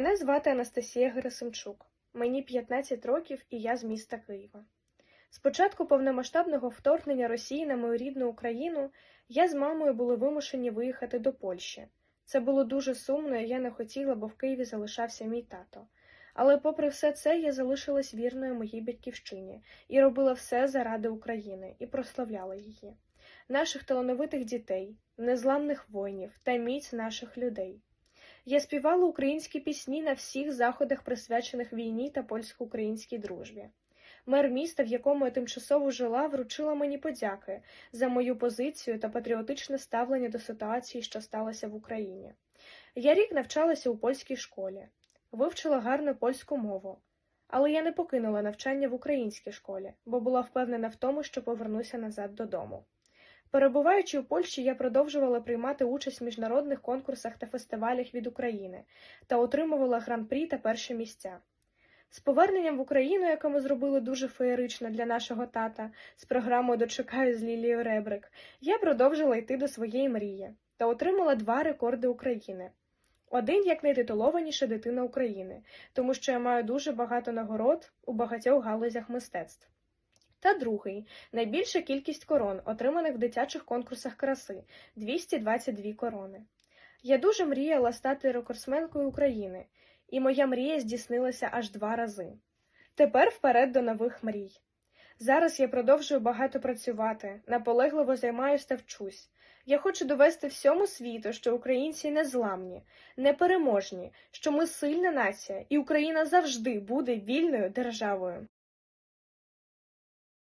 Мене звати Анастасія Герасимчук. Мені 15 років і я з міста Києва. З початку повномасштабного вторгнення Росії на мою рідну Україну я з мамою були вимушені виїхати до Польщі. Це було дуже сумно, і я не хотіла, бо в Києві залишався мій тато. Але, попри все це, я залишилась вірною моїй батьківщині і робила все заради України і прославляла її, наших талановитих дітей, незламних воїнів та міць наших людей. Я співала українські пісні на всіх заходах, присвячених війні та польсько-українській дружбі. Мер міста, в якому я тимчасово жила, вручила мені подяки за мою позицію та патріотичне ставлення до ситуації, що сталося в Україні. Я рік навчалася у польській школі, вивчила гарну польську мову, але я не покинула навчання в українській школі, бо була впевнена в тому, що повернуся назад додому. Перебуваючи у Польщі, я продовжувала приймати участь в міжнародних конкурсах та фестивалях від України та отримувала гран-прі та перші місця. З поверненням в Україну, яке ми зробили дуже феєрично для нашого тата, з програмою Дочекаю з Лілією Ребрик, я продовжила йти до своєї мрії та отримала два рекорди України. Один як найтитулованіша дитина України, тому що я маю дуже багато нагород у багатьох галузях мистецтв. Та другий найбільша кількість корон, отриманих в дитячих конкурсах краси 222 корони. Я дуже мріяла стати рекордсменкою України, і моя мрія здійснилася аж два рази. Тепер вперед до нових мрій. Зараз я продовжую багато працювати, наполегливо займаюся та вчусь. Я хочу довести всьому світу, що українці незламні, непереможні, що ми сильна нація, і Україна завжди буде вільною державою.